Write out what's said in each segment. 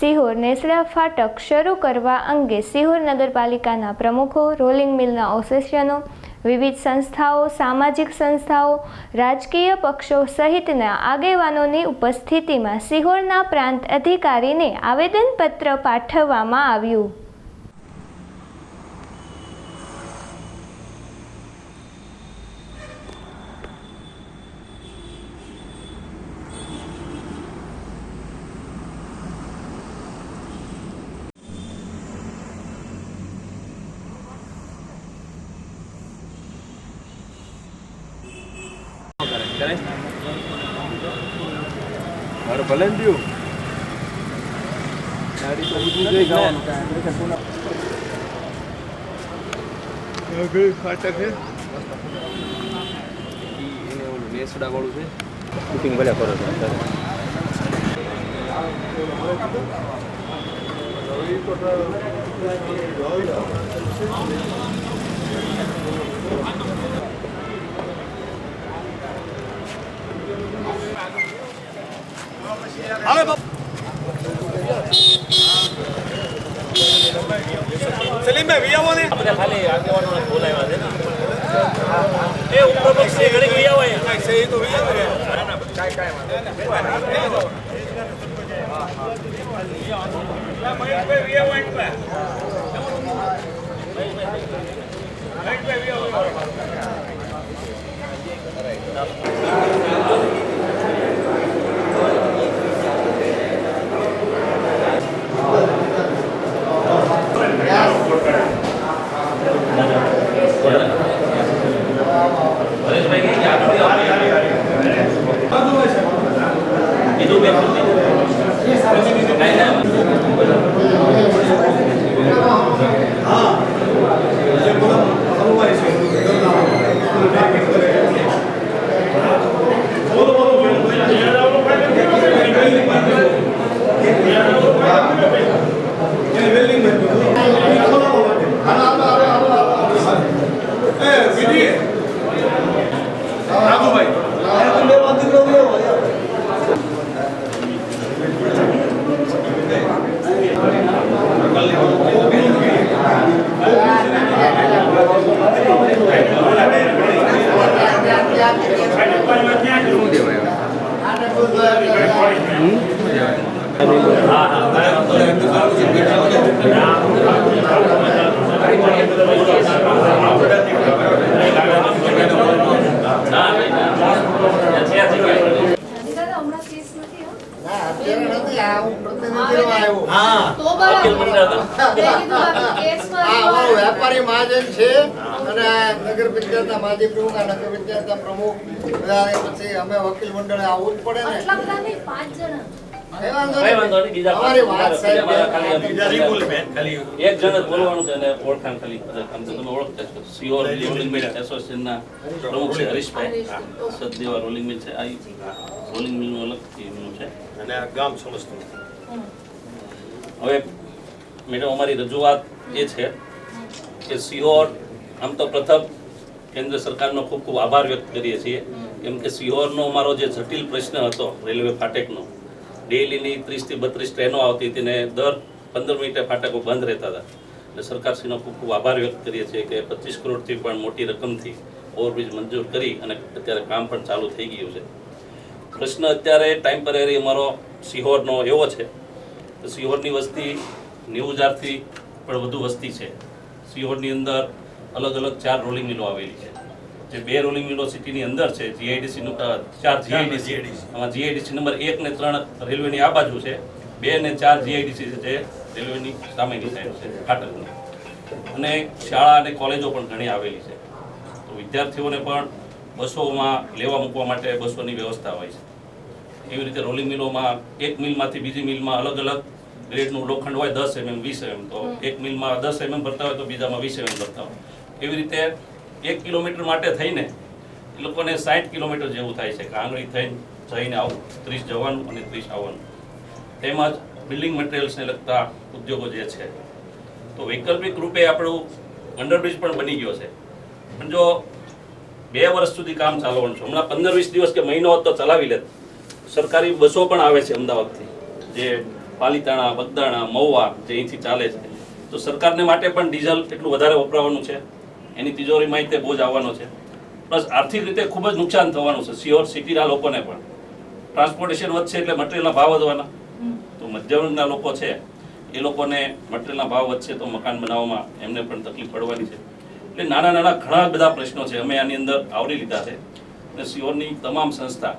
સિહોર નેસડા ફાટક શરૂ કરવા અંગે સિહોર નગરપાલિકાના પ્રમુખો, રોલિંગ મિલના એસોસિએશનો વિવિધ સંસ્થાઓ, સામાજિક સંસ્થાઓ, રાજકીય પક્ષો સહિતના આગેવાનોની ઉપસ્થિતિમાં સિહોરના પ્રાંત અધિકારીને આવેદનપત્ર પાઠવવામાં આવ્યું. મારે ભલે ને. ઓલું નેસડા વાળું છે. બુકિંગ ભલે કરો છો અત્યારે આપણે ખાલી આગેવાનો બોલાવ્યા છે ને. એ ઉપર એ ઘડી ગયા હોય કીધું બેન ના, અત્યારે નથી. આ હું પ્રતિનિધિ આવ્યો. તો વકીલ બરાબર મંડળ હતા. મેં કીધું બાકી કેસમાં આ અમારો વેપારી મહાજન છે અને નગર પંચાયતના માજી પ્રમુખ આ નગર પંચાયતના પ્રમુખ બધા પછી અમે વકીલ મંડળે આવવું જ પડે ને. એક જણ બોલવાનું છે અને ઓળખાણ ખાલી તમે ઓળખતા છો. રોલિંગ મિલ એસોસિએશનના પ્રમુખ છે હરીશભાઈ. સદદેવા રોલિંગ મિલ છે. આ રોલિંગ મિલનું અલગથી એમનું છે. અને આ ગામ સમજતું હવે મેડમ અમારી રજૂઆત એ છે કે સિહોર આમ તો પ્રથમ કેન્દ્ર સરકારનો ખૂબ ખૂબ આભાર વ્યક્ત કરીએ છીએ. કેમ કે સિહોરનો અમારો જે જટિલ પ્રશ્ન હતો, રેલવે ફાટકનો, ડેલીની ત્રીસથી બત્રીસ ટ્રેનો આવતી હતી ને દર પંદર મિનિટે ફાટકો બંધ રહેતા હતા. એટલે સરકારશ્રીનો ખૂબ ખૂબ આભાર વ્યક્ત કરીએ છીએ કે પચીસ કરોડથી પણ મોટી રકમથી ઓવરબ્રિજ મંજૂર કરી અને અત્યારે કામ પણ ચાલુ થઈ ગયું છે. પ્રશ્ન અત્યારે ટેમ્પરરી અમારો સિહોરનો એવો છે. સિહોરની વસ્તી નેવું હજારથી પણ વધુ વસ્તી છે. સિહોરની અંદર અલગ અલગ ચાર રોલિંગ મિલો આવેલી છે. જે બે રોલિંગ મિલો સિટીની અંદર છે જીઆઈડીસી ચાર જીઆઈડીસી આમાં જીઆઈડીસી નંબર એક ને ત્રણ રેલવેની આ બાજુ છે. બે ને ચાર જીઆઈડીસી છે જે રેલવેની સામેની સાઈડ છે ફાટકની અને શાળા અને કોલેજો પણ ઘણી આવેલી છે. તો વિદ્યાર્થીઓને પણ બસોમાં લેવા મૂકવા માટે બસોની વ્યવસ્થા હોય છે. એવી રીતે રોલિંગ મિલોમાં એક મિલમાંથી બીજી મિલમાં અલગ અલગ ગ્રેડનું લોખંડ હોય દસ એમએમ વીસ એમએમ તો એક મિલમાં દસ એમએમ ભરતા હોય તો બીજામાં વીસ એમએમ ભરતા હોય. એવી રીતે એક કિલોમીટર માટે થઈને એ લોકોને સાઠ કિલોમીટર જેવું થાય છે કે આંગળી થઈને જઈને આવું ત્રીસ જવાનું અને ત્રીસ આવવાનું. તેમજ બિલ્ડિંગ મટીરિયલ્સને લગતા ઉદ્યોગો જે છે તો વૈકલ્પિક રૂપે આપણું અંડરબ્રિજ પણ બની ગયો છે. પણ જો બે વર્ષ સુધી કામ ચાલવાનું છે હમણાં પંદર વીસ દિવસ કે મહિનો હોત તો ચલાવી લેત. સરકારી બસો પણ આવે છે અમદાવાદથી જે પાલીતાણા બગદાણા મહુવા જે અહીંથી ચાલે છે. તો સરકારને માટે પણ ડીઝલ એટલું વધારે વપરાવાનું છે. એની તિજોરીમાં તે બોજ આવવાનો છે. પ્લસ આર્થિક રીતે ખૂબ જ નુકસાન થવાનું છે સિયોર સિટીના લોકોને પણ. ટ્રાન્સપોર્ટેશન વધશે એટલે મટીરિયલના ભાવ વધવાના. તો મધ્યવર્ગના લોકો છે એ લોકોને મટીરિયલના ભાવ વધશે તો મકાન બનાવવામાં એમને પણ તકલીફ પડવાની છે. એટલે નાના નાના ઘણા બધા પ્રશ્નો છે અમે આની અંદર આવરી લીધા છે. અને સિયોરની તમામ સંસ્થા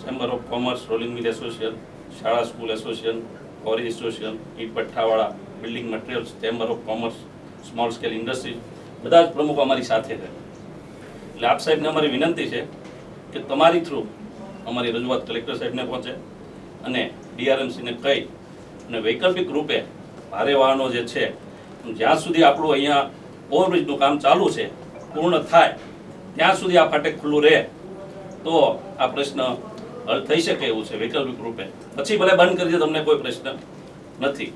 chamber of commerce rolling mill association શાળા, સ્કૂલ એસોસિએશન કોરેજ એસોસિએશન ઈટ ભઠ્ઠાવાળા building materials, chamber of commerce, small scale industry બધા જ પ્રમુખો અમારી સાથે છે. એટલે આપ સાહેબને અમારી વિનંતી છે કે તમારી થ્રુ અમારી રજૂઆત કલેક્ટર સાહેબને પહોંચે અને ડીઆરએમસીને કહી અને વૈકલ્પિક રૂપે ભારે વાહનો જે છે, જ્યાં સુધી આપણું અહીંયા ઓવરબ્રિજનું કામ ચાલુ છે, પૂર્ણ થાય, ત્યાં સુધી આ ફાટક ખુલ્લું રહે, તો આ પ્રશ્ન હલ થઈ શકે એવું છે વૈકલ્પિક રૂપે. પછી ભલે બંધ કરી દે તમને કોઈ પ્રશ્ન નથી.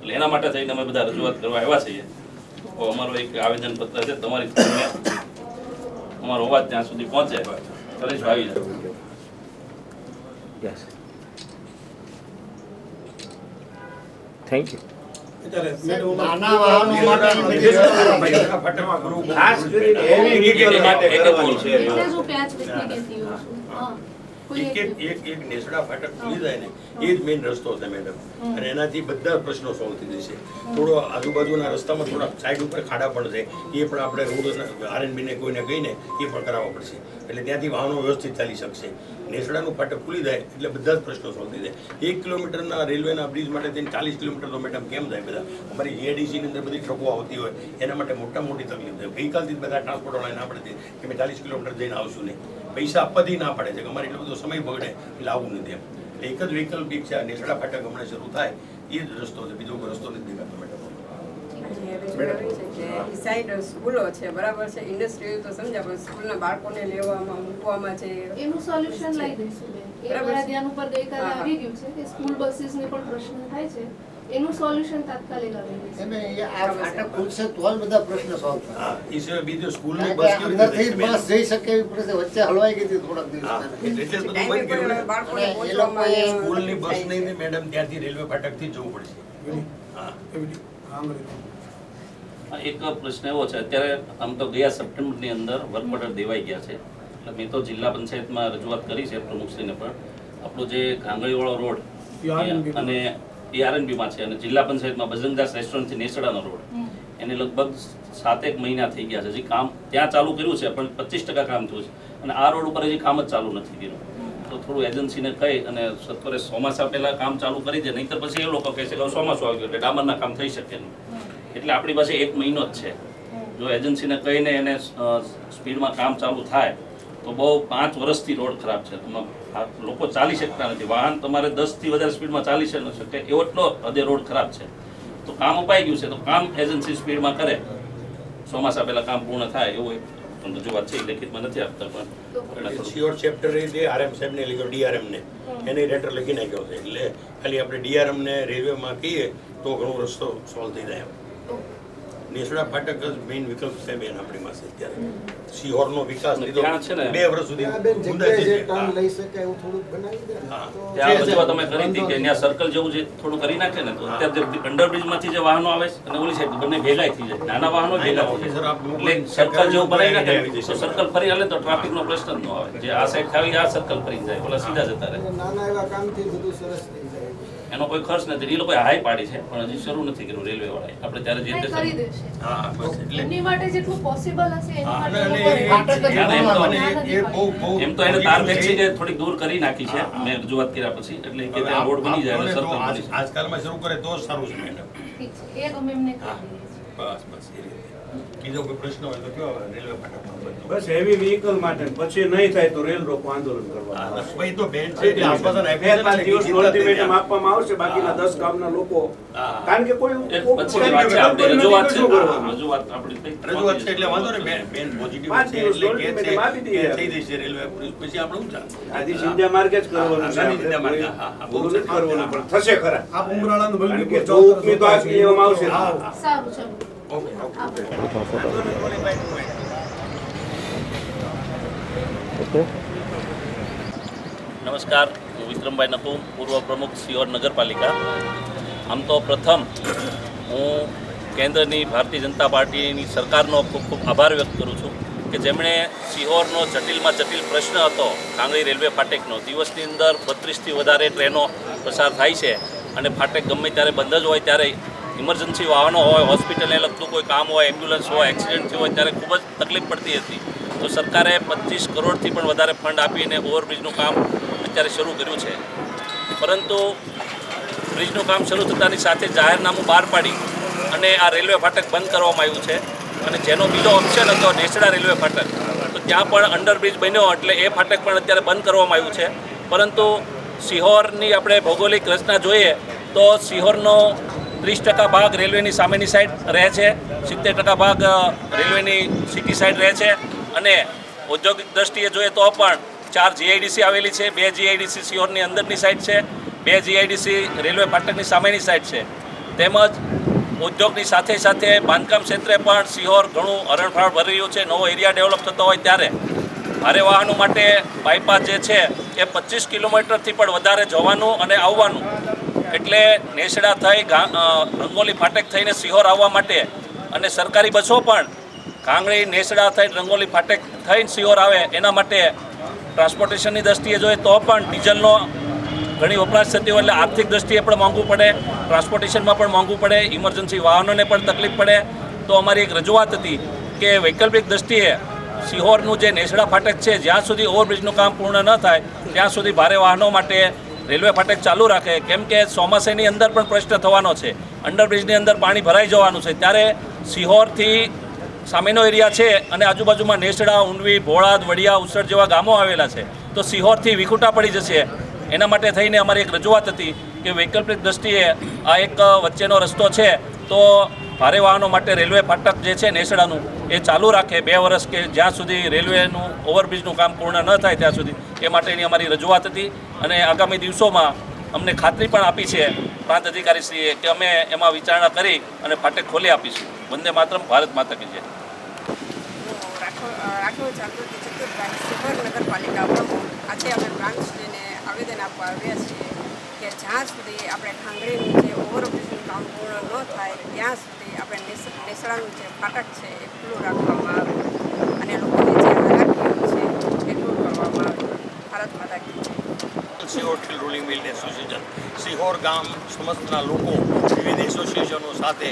એટલે એના માટે થઈને અમે બધા રજૂઆત કરવા આવ્યા છીએ. તો અમારો એક આવેદન પત્ર છે તમારી અમારો અવાજ ત્યાં સુધી પહોંચે પરેશભાઈ આવી જાય થેન્ક યુ નાના ખાસ કરીને માટે છે. છું. એક એક એક એક નેસડા ફાટક ખુલી જાય ને એ જ મેઇન રસ્તો છે મેડમ અને એનાથી બધા પ્રશ્નો સોલ્વ થઈ જશે. થોડો આજુબાજુના રસ્તામાં થોડા સાઈડ ઉપર ખાડા પણ છે એ પણ આપણે રોડ આરએનબીને કોઈને કહીને એ પણ કરાવવા પડશે. એટલે ત્યાંથી વાહનો વ્યવસ્થિત ચાલી શકશે. નેસડાનું ફાટક ખુલી જાય એટલે બધા જ પ્રશ્નો સોલ્વ થઈ જાય. એક કિલોમીટરના રેલવેના બ્રિજ માટે થઈને ચાલીસ કિલોમીટર તો મેડમ કેમ જાય બધા? અમારી એડીસીની અંદર બધી ટ્રકો આવતી હોય એના માટે મોટા મોટી તકલીફ થાય. ગઈકાલથી બધા ટ્રાન્સપોર્ટ વાળા ના પડે કે અમે ચાલીસ કિલોમીટર જઈને આવશું નહીં. પૈસા આપવાથી ના પડે છે કે અમારે એટલો બધો સમય બગડે એટલે આવું નથી એમ. એટલે એક જ વૈકલ્પિક છે આ નેસડા ફાટક હમણાં શરૂ થાય એ જ રસ્તો છે બીજો કોઈ રસ્તો નથી દેખાતો મેડમ. સાઈડ સ્કૂલો છે બરાબર છે ઇન્ડસ્ટ્રી તો સમજ્યા પણ સ્કૂલના બાળકોને લેવામાં મૂકવામાં છે એનું સોલ્યુશન લઈ દઈશું બેન એ મારા ધ્યાન ઉપર ગઈકાલે હા, હા. આવી ગયું છે કે સ્કૂલ બસીસને પણ પ્રશ્ન થાય છે. એનું સોલ્યુશન તાત્કાલિક બધા પ્રશ્ન સોલ્વ થાય. બીજો સ્કૂલની કારણ બસ જઈ શકે વચ્ચે હલવાઈ ગઈ હતી થોડાક દિવસ સ્કૂલની બસ નહીં ને મેડમ ત્યાંથી રેલવે ફાટકથી જવું પડશે. હા. એક પ્રશ્ન એવો છે. અત્યારે આમ તો ગયા સપ્ટેમ્બરની અંદર વર્ક ઓર્ડર દેવાઈ ગયા છે. એટલે મેં તો જિલ્લા પંચાયતમાં રજૂઆત કરી છે પ્રમુખશ્રીને પણ. આપણો જે ગાંગળીવાળો રોડ અને એ આરએનબીમાં છે અને જિલ્લા પંચાયતમાં બજરંગદાસ રેસ્ટોરન્ટથી નેસડાનો રોડ. એને લગભગ સાતેક મહિના થઈ ગયા છે. હજી કામ ત્યાં ચાલુ કર્યું છે પણ પચીસ ટકા કામ થયું છે. અને આ રોડ ઉપર હજી કામ જ ચાલુ નથી કર્યું. તો થોડું એજન્સીને કહી અને સત્વરે ચોમાસા પહેલાં કામ ચાલુ કરી દે નહીંતર પછી એ લોકો કહે છે કે ચોમાસું આવી ગયું એટલે ડામરના કામ થઈ શકે નહીં. એટલે આપણી પાસે એક મહિનો જ છે. જો એજન્સીને કહીને એને સ્પીડમાં કામ ચાલુ થાય તો બહુ પાંચ વર્ષથી રોડ ખરાબ છે. લોકો ચાલી શકતા નથી. વાહન તમારે દસથી વધારે સ્પીડમાં ચાલી ન શકે એવો એટલો હદે રોડ ખરાબ છે. તો કામ અપાઈ ગયું છે તો કામ એજન્સી સ્પીડમાં કરે. ચોમાસા પહેલા કામ પૂર્ણ થાય એવું એક રજૂઆત છે લેખિતમાં નથી આપતા પણ સિયોર ચેપ્ટર એ જે આરએમ સાહેબને લીધો ડીઆરએમ ને એને રેટર લખી નાખ્યો છે. એટલે ખાલી આપણે ડીઆરએમ ને રેલવેમાં કહીએ તો ઘણો રસ્તો સોલ્વ થઈ જાય એમ. નેસડા ફાટક જ મેઇન વિકલ્પ છે બેન આપણી પાસે અત્યારે. સિહોરનો વિકાસ લીધો. છે ને- બે વર્ષ સુધી લઈ શકે એવું થોડું બનાવી દે ને રજૂઆત કરી હતી કે ત્યાં સર્કલ જેવું જે થોડું કરી નાખે ને તો અત્યારે અંડરબ્રિજમાંથી જે વાહનો આવે છે અને ઓલી સાઈડ બંને ભેગા થઈ જાય. નાના વાહનો ભેગા થઈ જાય આપ એટલે સર્કલ જેવું બનાવી નાખે ને. તો સર્કલ ફરી હાલે તો ટ્રાફિકનો પ્રશ્ન જ ન આવે. જે આ સાઈડ ખાલી આ સર્કલ ફરી જાય ઓલા સીધા જતા રહે. નાના એવા કામથી બધું સરસ થઈ જાય. એનો કોઈ ખર્ચ નથી. એ લોકો હાઈ પાડી છે પણ હજી શરૂ નથી કર્યું રેલવે વાળાએ આપણે ત્યારે જે હા બસ એટલે એમની માટે જેટલું પોસિબલ હશે એની માટે અને લોકો એ- ફાટક જ ત્યાં એમ તો- અને એ- એ બહુ- બહુ એમ તો એને તાર ફેક્સી છે. જે થોડીક દૂર કરી નાખી છે. મેં રજૂઆત કર્યા પછી એટલે કે ત્યાં રોડ બની જાય જાય. આજકાલમાં શરૂ કરે તો સારું છે મેડમ. ઠીક છે એ અમે એમને બસ બસ એ રીતે. બીજો કોઈ પ્રશ્ન હોય તો કયો રેલવે ફાટકમાં બસ હેવી વ્હીકલ માટે. પછી નહીં થાય તો રેલ રોકો આંદોલન કરવા તો બેન છે ને. આપવામાં આવશે બાકીના દસ ગામના લોકો. કારણ કે કોઈ એક પછીની વાત છે આપણી રજૂઆત છે રજૂઆત આપણી રજૂઆત છે એટલે વાંધો નહીં બેન પોઝિટિવ છે એટલે કે છે થઈ જશે રેલવે પછી આપણે ઊંચા આદિ સિંધિયા માર્ગે જ કરવાનું છે હા, માર્ગે, હા, હા, કરવાનું પણ થશે ખરા. આપ ઉમરાળાનું કારણ કે જો ઉપની તો આજ લેવામાં આવશે. જ. હા, હા. સારું. ચલો ઓકે ઓકે નમસ્કાર, હું વિક્રમભાઈ નકુમ, પૂર્વ પ્રમુખ સિયોર નગરપાલિકા. આમ તો પ્રથમ હું કેન્દ્રની ભારતીય જનતા પાર્ટીની સરકારનો ખૂબ ખૂબ આભાર વ્યક્ત કરું છું કે જેમણે સિહોરનો જટિલમાં જટિલ પ્રશ્ન હતો કાંગડી રેલવે ફાટેકનો. દિવસની અંદર બત્રીસથી વધારે ટ્રેનો પસાર થાય છે અને ફાટેક ગમે ત્યારે બંધ જ હોય ત્યારે ઇમરજન્સી વાહનો હોય હોસ્પિટલને લગતું કોઈ કામ હોય એમ્બ્યુલન્સ હોય એક્સિડન્ટ થયો હોય, ત્યારે ખૂબ જ તકલીફ પડતી હતી. તો સરકારે પચીસ કરોડથી પણ વધારે ફંડ આપીને ઓવરબ્રિજનું કામ અત્યારે શરૂ કર્યું છે. પરંતુ બ્રિજનું કામ શરૂ થતાની સાથે જાહેરનામું બહાર પાડી અને આ રેલવે ફાટક બંધ કરવામાં આવ્યું છે. અને જેનો બીજો ઓપ્શન હતો નેસડા રેલવે ફાટક. તો ત્યાં પણ અંડરબ્રિજ બન્યો એટલે એ ફાટક પણ અત્યારે બંધ કરવામાં આવ્યું છે. પરંતુ સિહોરની આપણે ભૌગોલિક રચના જોઈએ તો સિહોરનો ત્રીસ ટકા ભાગ રેલવેની સામેની સાઈડ રહે છે, સિત્તેર ટકા ભાગ રેલવેની સિટી સાઈડ રહે છે. અને ઔદ્યોગિક દ્રષ્ટિએ જોઈએ તો પણ ચાર જીઆઈડીસી આવેલી છે, બે જીઆઈડીસી સિયોરની અંદરની સાઈડ છે, બે જીઆઈડીસી રેલવે ફાટકની સામેની સાઈડ છે. તેમજ ઉદ્યોગની સાથે સાથે બાંધકામ ક્ષેત્રે પણ સિહોર ઘણું હરણફાળ ભરી રહ્યું છે, નવો એરિયા ડેવલપ થતો હોય ત્યારે. ભારે વાહનો માટે બાયપાસ જે છે, એ પચીસ કિલોમીટરથી પણ વધારે જવાનું અને આવવાનું. એટલે નેસડા થઈ રંગોલી ફાટક થઈને સિહોર આવવા માટે અને સરકારી બસો પણ કાંગડી નેસડા થઈ, રંગોલી ફાટક થઈને સિહોર આવે એના માટે ટ્રાન્સપોર્ટેશનની દ્રષ્ટિએ જોઈએ તો પણ ડીઝલનો ઘણી વપરાશ થતી હોય એટલે આર્થિક દ્રષ્ટિએ પણ મોંઘું પડે, ટ્રાન્સપોર્ટેશનમાં પણ મોંઘું પડે, ઇમરજન્સી વાહનોને પણ તકલીફ પડે. તો અમારી એક રજૂઆત હતી કે વૈકલ્પિક દ્રષ્ટિએ સિહોરનું જે નેસડા ફાટક છે, જ્યાં સુધી ઓવરબ્રિજનું કામ પૂર્ણ ન થાય, ત્યાં સુધી ભારે વાહનો માટે રેલવે ફાટક ચાલુ રાખે, કેમ કે ચોમાસાની અંદર પણ પ્રશ્ન થવાનો છે. અંડરબ્રિજની અંદર પાણી ભરાઈ જવાનું છે. ત્યારે સિહોરથી સામેનો એરિયા છે અને આજુબાજુમાં નેસડા ઊંડવી ભોળાદ, વડિયા ઉસળ જેવા ગામો આવેલા છે. તો સિહોરથી વિખૂટા પડી જશે. એના માટે થઈને અમારી એક રજૂઆત હતી કે વૈકલ્પિક દ્રષ્ટિએ આ એક વચ્ચેનો રસ્તો છે. તો ભારે વાહનો માટે રેલવે ફાટક જે છે નેસડાનું, એ ચાલુ રાખે બે વર્ષ કે જ્યાં સુધી રેલવેનું ઓવરબ્રિજનું કામ પૂર્ણ ન થાય ત્યાં સુધી. એ માટેની અમારી રજૂઆત હતી અને આગામી દિવસોમાં અમને ખાતરી પણ આપી છે પ્રાંત અધિકારીશ્રીએ કે અમે એમાં વિચારણા કરી અને ફાટક ખોલી આપીશું. વંદે માતરમ, ભારત માતા કી જય. રાઠોડ જાગૃતિ આજે અમે બ્રાન્ચને આવેદન આપવા આવ્યા છીએ. કે જ્યાં સુધી આપણે ખાંગડીનું જે ઓવરબ્રિજનું કામ પૂર્ણ ન થાય, ત્યાં સુધી આપણે નેસ નેસડાનું જે ફાટક છે એ ખુલ્લું રાખવામાં આવે. અને લોકોને જે હાલાકીઓ છે એ દૂર કરવામાં આવે. ભારત માતા કી સિહોર ટીલ રૂલિંગ મિલ એસોસિએશન સિહોર ગામ સમસ્તના લોકો વિવિધ એસોસિએશનો સાથે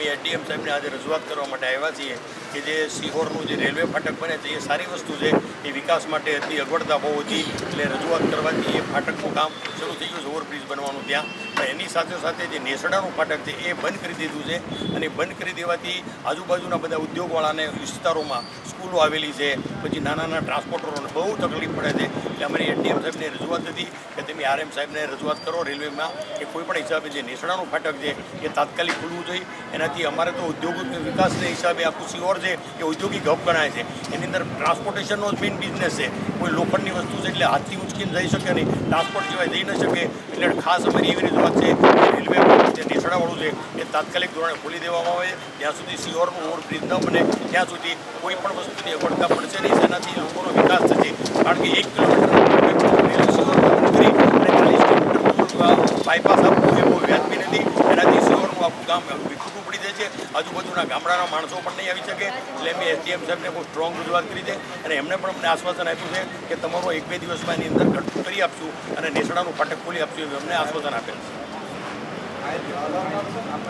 અમે એડીએમ સાહેબને આજે રજૂઆત કરવા માટે આવ્યા છીએ કે જે સિહોરનું જે રેલવે ફાટક બને છે, એ સારી વસ્તુ છે. એ વિકાસ માટે હતી અગવડતા બહુ હતી એટલે રજૂઆત કરવાથી એ ફાટકનું કામ શરૂ થઈ ગયું છે, ઓવરબ્રિજ બનવાનું ત્યાં. પણ એની સાથે સાથે જે નેસડાનું ફાટક છે, એ બંધ કરી દીધું છે. અને બંધ કરી દેવાથી આજુબાજુના બધા ઉદ્યોગવાળાને વિસ્તારોમાં સ્કૂલો આવેલી છે. પછી નાના નાના ટ્રાન્સપોર્ટરોને બહુ તકલીફ પડે છે. એટલે અમારી એડીએમ સાહેબને રજૂઆત હતી કે તમે આરએમ સાહેબને રજૂઆત કરો રેલવેમાં કે કોઈ પણ હિસાબે જે નેસડાનું ફાટક છે, એ તાત્કાલિક ખુલવું જોઈએ. એનાથી અમારે તો ઉદ્યોગ વિકાસના હિસાબે આખું સિહોર છે એ ઔદ્યોગિક હબ ગણાય છે. એની અંદર ટ્રાન્સપોર્ટેશનનો જ મેઇન બિઝનેસ છે. કોઈ લોખંડની વસ્તુ છે એટલે હાથથી ઉંચકીને જઈ શકે નહીં. ટ્રાન્સપોર્ટ સિવાય જઈ ન શકે. એટલે ખાસ અમારી એવી રજૂઆત છે રેલવે જે નેસડાવાળું છે, એ તાત્કાલિક ધોરણે ખોલી દેવામાં આવે. ત્યાં સુધી સિહોરનું ઓવરબ્રિજ ન બને. ત્યાં સુધી કોઈ પણ વસ્તુની અગવડતા પડશે નહીં. તેનાથી લોકોનો વિકાસ થશે. કારણ કે એક કિલોમીટર બાયપાસ આપવું એ બહુ વ્યાજબી નથી એનાથી આખું ગામ વિખૂટું પડી જાય છે. આજુબાજુના ગામડાના માણસો પણ નહીં આવી શકે. એટલે મેં એસડીએમ સાહેબને બહુ સ્ટ્રોંગ રજૂઆત કરી છે. અને એમણે પણ અમને આશ્વાસન આપ્યું છે કે તમારું એક બે દિવસમાં એની અંદર ઘટતું કરી આપશું અને નેસડાનું ફાટક ખોલી આપશું એવું અમને આશ્વાસન આપેલ છે.